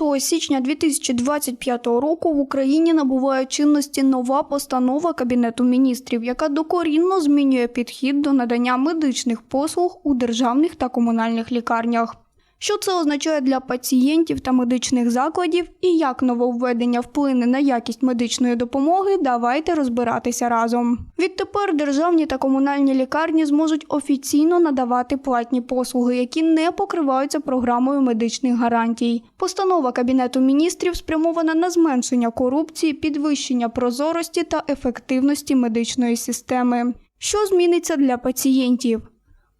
1 січня 2025 року в Україні набуває чинності нова постанова Кабінету міністрів, яка докорінно змінює підхід до надання медичних послуг у державних та комунальних лікарнях. Що це означає для пацієнтів та медичних закладів і як нововведення вплине на якість медичної допомоги, давайте розбиратися разом. Відтепер державні та комунальні лікарні зможуть офіційно надавати платні послуги, які не покриваються програмою медичних гарантій. Постанова Кабінету міністрів спрямована на зменшення корупції, підвищення прозорості та ефективності медичної системи. Що зміниться для пацієнтів?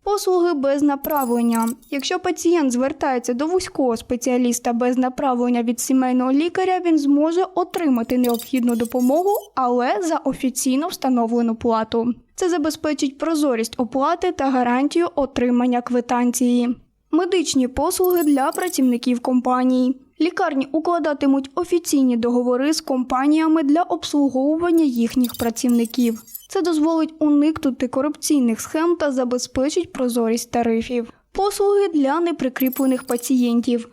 Послуги без направлення. Якщо пацієнт звертається до вузького спеціаліста без направлення від сімейного лікаря, він зможе отримати необхідну допомогу, але за офіційно встановлену плату. Це забезпечить прозорість оплати та гарантію отримання квитанції. Медичні послуги для працівників компаній. Лікарні укладатимуть офіційні договори з компаніями для обслуговування їхніх працівників. Це дозволить уникнути корупційних схем та забезпечить прозорість тарифів. Послуги для неприкріплених пацієнтів.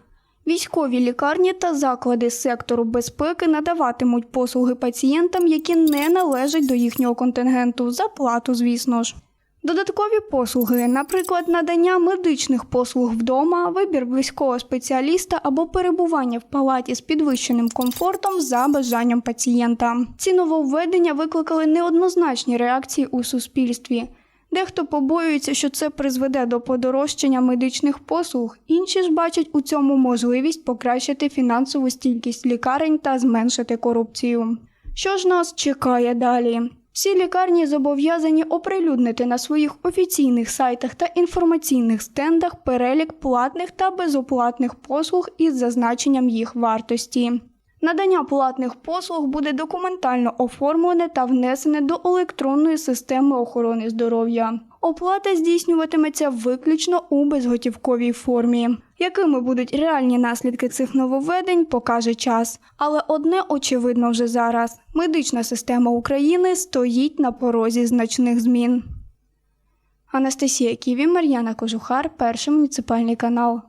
Військові лікарні та заклади сектору безпеки надаватимуть послуги пацієнтам, які не належать до їхнього контингенту, за плату, звісно ж. Додаткові послуги, наприклад, надання медичних послуг вдома, вибір близького спеціаліста або перебування в палаті з підвищеним комфортом за бажанням пацієнта. Ці нововведення викликали неоднозначні реакції у суспільстві. Дехто побоюється, що це призведе до подорожчання медичних послуг, інші ж бачать у цьому можливість покращити фінансову стійкість лікарень та зменшити корупцію. Що ж нас чекає далі? Всі лікарні зобов'язані оприлюднити на своїх офіційних сайтах та інформаційних стендах перелік платних та безоплатних послуг із зазначенням їх вартості. Надання платних послуг буде документально оформлене та внесене до електронної системи охорони здоров'я. Оплата здійснюватиметься виключно у безготівковій формі. Якими будуть реальні наслідки цих нововведень, покаже час. Але одне очевидно вже зараз: медична система України стоїть на порозі значних змін. Анастасія Ківі, Мар'яна Кожухар, перший муніципальний канал.